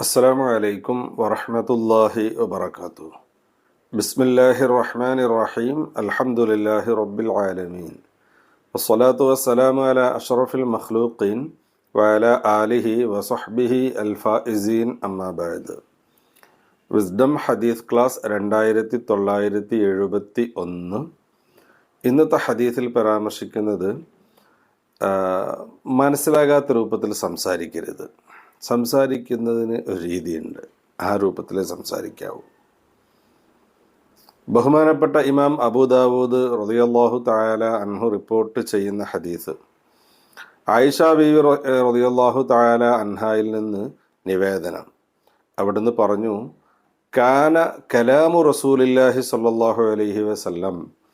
السلام عليكم ورحمة الله وبركاته بسم الله الرحمن الرحيم الحمد لله رب العالمين والصلاة والسلام على أشرف المخلوقين وعلى آله وصحبه الفائزين أما بعد wisdom ഹദീസ് class രണ്ടായിരത്തി തൊള്ളായിരത്തി എഴുപത്തി ഒന്ന് ഇന്നത്തെ ഹദീസിൽ പരാമർശിക്കുന്നത് ആ, മനസ്സിലാകാത്ത രൂപത്തിൽ സംസാരിക്കരുത്. സംസാരിക്കുന്നതിന് ഒരു രീതിയുണ്ട്. ആ രൂപത്തിലേ സംസാരിക്കാവൂ. ബഹുമാനപ്പെട്ട ഇമാം അബൂദാവൂദ് റളിയല്ലാഹു തായാല അൻഹു റിപ്പോർട്ട് ചെയ്യുന്ന ഹദീസ് ആയിഷ ബീവി റളിയല്ലാഹു തായാല അൻഹായിൽ നിന്ന് നിവേദനം. അവിടുന്ന് പറഞ്ഞു കാന കലാമു റസൂലില്ലാഹി സ്വല്ലല്ലാഹു അലൈഹി വസല്ലം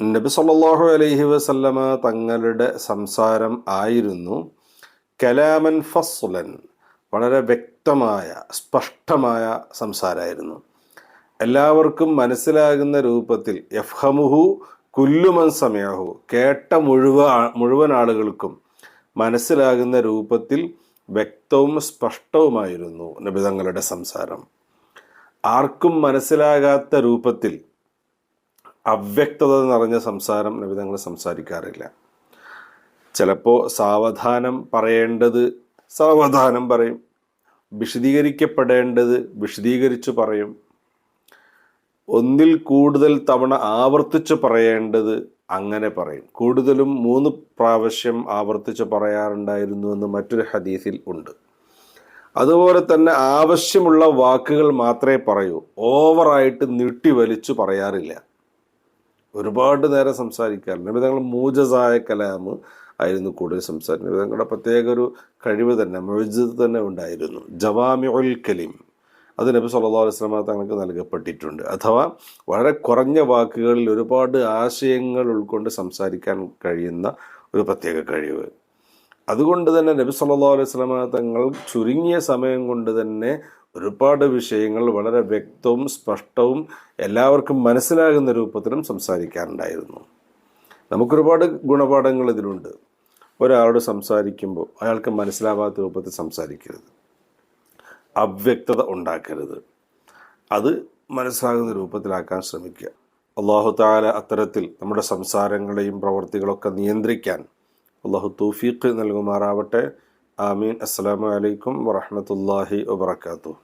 നബി സല്ലാഹു അലൈഹി വസല്ലമ തങ്ങളുടെ സംസാരം ആയിരുന്നു കലാമൻ ഫസ്ലൻ വളരെ വ്യക്തമായ സ്പഷ്ടമായ സംസാരമായിരുന്നു. എല്ലാവർക്കും മനസ്സിലാകുന്ന രൂപത്തിൽ യഫ്ഹമുഹു കുല്ലുമൻ സമയഹു കേട്ട മുഴുവൻ മുഴുവൻ ആളുകൾക്കും മനസ്സിലാകുന്ന രൂപത്തിൽ വ്യക്തവും സ്പഷ്ടവുമായിരുന്നു നബി തങ്ങളുടെ സംസാരം. ആർക്കും മനസ്സിലാകാത്ത രൂപത്തിൽ അവ്യക്തത നിറഞ്ഞ സംസാരം നബിതങ്ങൾ സംസാരിക്കാറില്ല. ചിലപ്പോൾ സാവധാനം പറയേണ്ടത് സാവധാനം പറയും. വിശദീകരിക്കപ്പെടേണ്ടത് വിശദീകരിച്ചു പറയും. ഒന്നിൽ കൂടുതൽ തവണ ആവർത്തിച്ച് പറയേണ്ടത് അങ്ങനെ പറയും. കൂടുതലും മൂന്ന് പ്രാവശ്യം ആവർത്തിച്ച് പറയാറുണ്ടായിരുന്നു എന്ന് മറ്റൊരു ഹദീസിൽ ഉണ്ട്. അതുപോലെ തന്നെ ആവശ്യമുള്ള വാക്കുകൾ മാത്രമേ പറയൂ. ഓവറായിട്ട് നീട്ടി വലിച്ചു പറയാറില്ല. ഒരുപാട് നേരം സംസാരിക്കാറുണ്ട് നബി തങ്ങൾ മൂജസായ കലാമ് ആയിരുന്നു കൂടുതൽ സംസാരിക്കുന്നത്. നബി തങ്ങളുടെ പ്രത്യേക ഒരു കഴിവ് തന്നെ മൊഴിജത് തന്നെ ഉണ്ടായിരുന്നു. ജവാമി ഉൽ കലീം. അത് നബി സല്ലാ അലൈഹി വസല്ലമ തങ്ങൾക്ക് നൽകപ്പെട്ടിട്ടുണ്ട്. അഥവാ വളരെ കുറഞ്ഞ വാക്കുകളിൽ ഒരുപാട് ആശയങ്ങൾ ഉൾക്കൊണ്ട് സംസാരിക്കാൻ കഴിയുന്ന ഒരു പ്രത്യേക കഴിവ്. അതുകൊണ്ട് തന്നെ നബി സല്ലല്ലാഹു അലൈഹി വസല്ലമ തങ്ങൾ ചുരുങ്ങിയ സമയം കൊണ്ട് തന്നെ ഒരുപാട് വിഷയങ്ങൾ വളരെ വ്യക്തവും സ്പഷ്ടവും എല്ലാവർക്കും മനസ്സിലാകുന്ന രൂപത്തിലും സംസാരിക്കാറുണ്ടായിരുന്നു. നമുക്കൊരുപാട് ഗുണപാഠങ്ങൾ ഇതിലുണ്ട്. ഒരാളോട് സംസാരിക്കുമ്പോൾ അയാൾക്ക് മനസ്സിലാവാത്ത രൂപത്തിൽ സംസാരിക്കരുത്. അവ്യക്തത ഉണ്ടാക്കരുത്. അത് മനസ്സിലാകുന്ന രൂപത്തിലാക്കാൻ ശ്രമിക്കുക. അള്ളാഹു താല അത്തരത്തിൽ നമ്മുടെ സംസാരങ്ങളെയും പ്രവൃത്തികളൊക്കെ നിയന്ത്രിക്കാൻ അള്ളാഹു തൗഫീഖ് നൽകുമാറാവട്ടെ. ആമീൻ. അസ്സലാമു അലൈക്കും വറഹ്മത്തുള്ളാഹി വബറകാതുഹു.